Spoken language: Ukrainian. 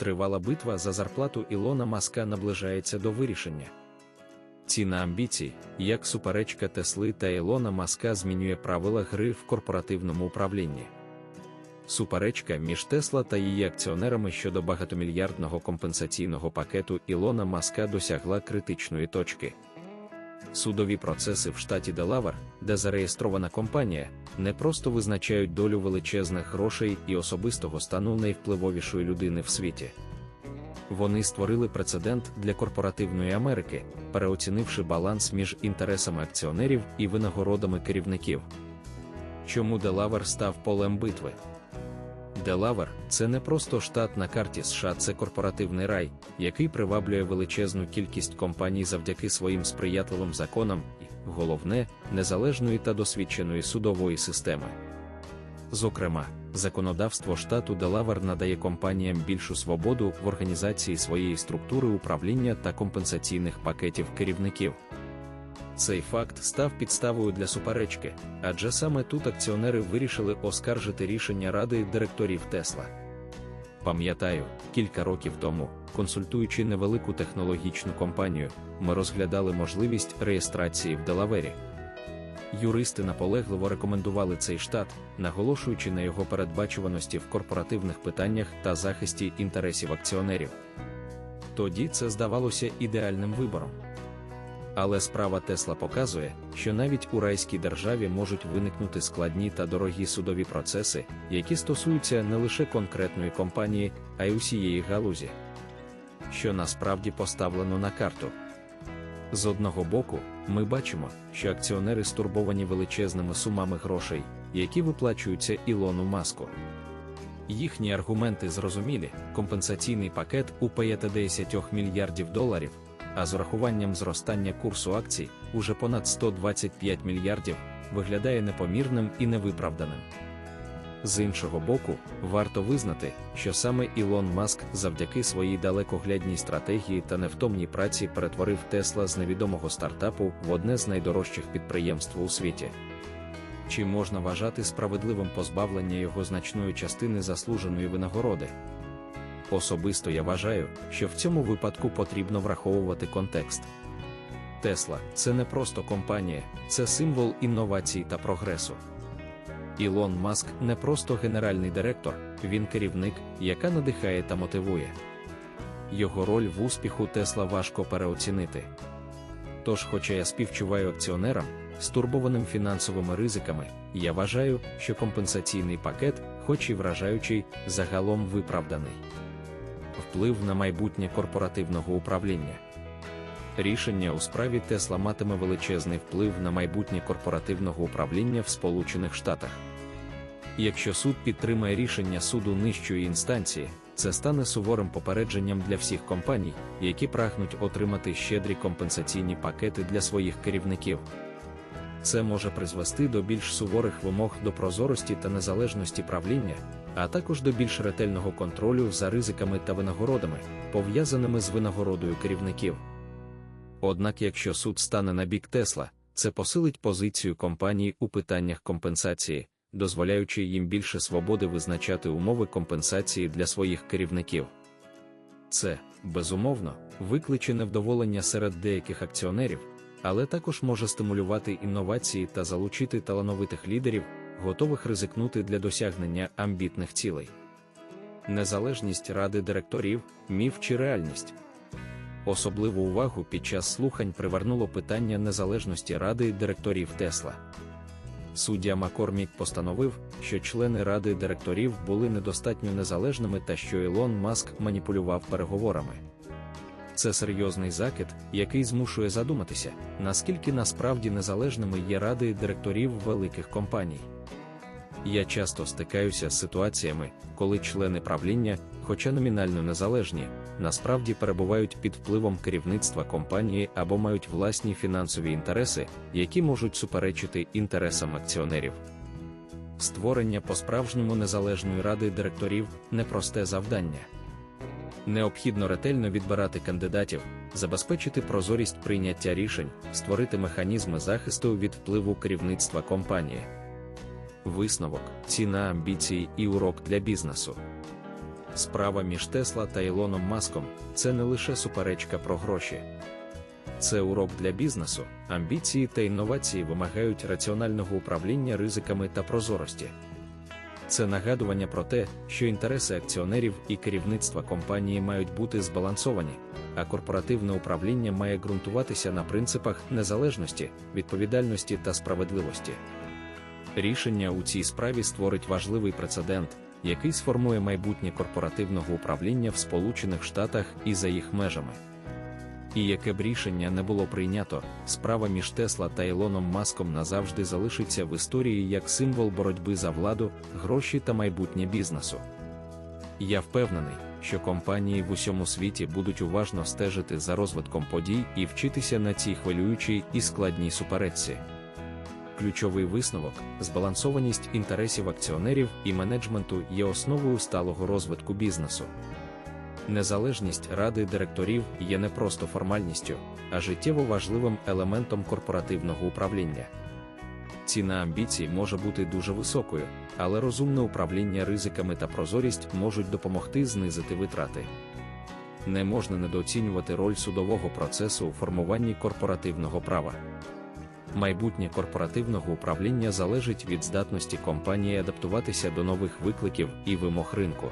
тривала битва за зарплату Ілона Маска наближається до вирішення. Ціна амбіцій, як суперечка Тесли та Ілона Маска змінює правила гри в корпоративному управлінні. Суперечка між Тесла та її акціонерами щодо багатомільярдного компенсаційного пакету Ілона Маска досягла критичної точки. Судові процеси в штаті Делавар, де зареєстрована компанія, не просто визначають долю величезних грошей і особистого стану найвпливовішої людини в світі. Вони створили прецедент для корпоративної Америки, переоцінивши баланс між інтересами акціонерів і винагородами керівників. Чому Делавар став полем битви? Делавар це не просто штат на карті США, це корпоративний рай, який приваблює величезну кількість компаній завдяки своїм сприятливим законам і, головне, незалежної та досвідченої судової системи. Зокрема, законодавство штату Делавар надає компаніям більшу свободу в організації своєї структури управління та компенсаційних пакетів керівників. Цей факт став підставою для суперечки, адже саме тут акціонери вирішили оскаржити рішення ради директорів Тесла. Пам'ятаю, кілька років тому, консультуючи невелику технологічну компанію, ми розглядали можливість реєстрації в Делавері. Юристи наполегливо рекомендували цей штат, наголошуючи на його передбачуваності в корпоративних питаннях та захисті інтересів акціонерів. Тоді це здавалося ідеальним вибором. Але справа Тесла показує, що навіть у райській державі можуть виникнути складні та дорогі судові процеси, які стосуються не лише конкретної компанії, а й усієї галузі. Що насправді поставлено на карту. З одного боку, ми бачимо, що акціонери стурбовані величезними сумами грошей, які виплачуються Ілону Маску. Їхні аргументи зрозумілі, компенсаційний пакет у 50 мільярдів доларів а з урахуванням зростання курсу акцій уже понад 125 мільярдів, виглядає непомірним і невиправданим. З іншого боку, варто визнати, що саме Ілон Маск завдяки своїй далекоглядній стратегії та невтомній праці перетворив Тесла з невідомого стартапу в одне з найдорожчих підприємств у світі. Чи можна вважати справедливим позбавлення його значної частини заслуженої винагороди? Особисто я вважаю, що в цьому випадку потрібно враховувати контекст. Тесла це не просто компанія, це символ інновацій та прогресу. Ілон Маск не просто генеральний директор, він керівник, яка надихає та мотивує. Його роль в успіху Тесла важко переоцінити. Тож, хоча я співчуваю акціонерам, стурбованим фінансовими ризиками, я вважаю, що компенсаційний пакет, хоч і вражаючий, загалом виправданий вплив на майбутнє корпоративного управління. Рішення у справі Тесла матиме величезний вплив на майбутнє корпоративного управління в Сполучених Штатах. Якщо суд підтримає рішення суду нижчої інстанції, це стане суворим попередженням для всіх компаній, які прагнуть отримати щедрі компенсаційні пакети для своїх керівників. Це може призвести до більш суворих вимог до прозорості та незалежності правління, а також до більш ретельного контролю за ризиками та винагородами, пов'язаними з винагородою керівників. Однак, якщо суд стане на бік Тесла, це посилить позицію компанії у питаннях компенсації, дозволяючи їм більше свободи визначати умови компенсації для своїх керівників. Це, безумовно, викличе невдоволення серед деяких акціонерів, але також може стимулювати інновації та залучити талановитих лідерів, готових ризикнути для досягнення амбітних цілей. Незалежність ради директорів, міф чи реальність. Особливу увагу під час слухань привернуло питання незалежності ради директорів Тесла. Суддя Макормік постановив, що члени ради директорів були недостатньо незалежними та що Ілон Маск маніпулював переговорами. Це серйозний закид, який змушує задуматися, наскільки насправді незалежними є ради директорів великих компаній. Я часто стикаюся з ситуаціями, коли члени правління, хоча номінально незалежні, насправді перебувають під впливом керівництва компанії або мають власні фінансові інтереси, які можуть суперечити інтересам акціонерів. Створення по-справжньому незалежної ради директорів непросте завдання. Необхідно ретельно відбирати кандидатів, забезпечити прозорість прийняття рішень, створити механізми захисту від впливу керівництва компанії. Висновок, ціна амбіції і урок для бізнесу. Справа між Тесла та Ілоном Маском це не лише суперечка про гроші. Це урок для бізнесу, амбіції та інновації вимагають раціонального управління ризиками та прозорості. Це нагадування про те, що інтереси акціонерів і керівництва компанії мають бути збалансовані, а корпоративне управління має ґрунтуватися на принципах незалежності, відповідальності та справедливості. Рішення у цій справі створить важливий прецедент, який сформує майбутнє корпоративного управління в Сполучених Штатах і за їх межами. І яке б рішення не було прийнято, справа між Тесла та Ілоном Маском назавжди залишиться в історії як символ боротьби за владу, гроші та майбутнє бізнесу. Я впевнений, що компанії в усьому світі будуть уважно стежити за розвитком подій і вчитися на цій хвилюючій і складній суперечці. Ключовий висновок збалансованість інтересів акціонерів і менеджменту є основою сталого розвитку бізнесу. Незалежність ради директорів є не просто формальністю, а життєво важливим елементом корпоративного управління. Ціна амбіцій може бути дуже високою, але розумне управління ризиками та прозорість можуть допомогти знизити витрати. Не можна недооцінювати роль судового процесу у формуванні корпоративного права. Майбутнє корпоративного управління залежить від здатності компанії адаптуватися до нових викликів і вимог ринку.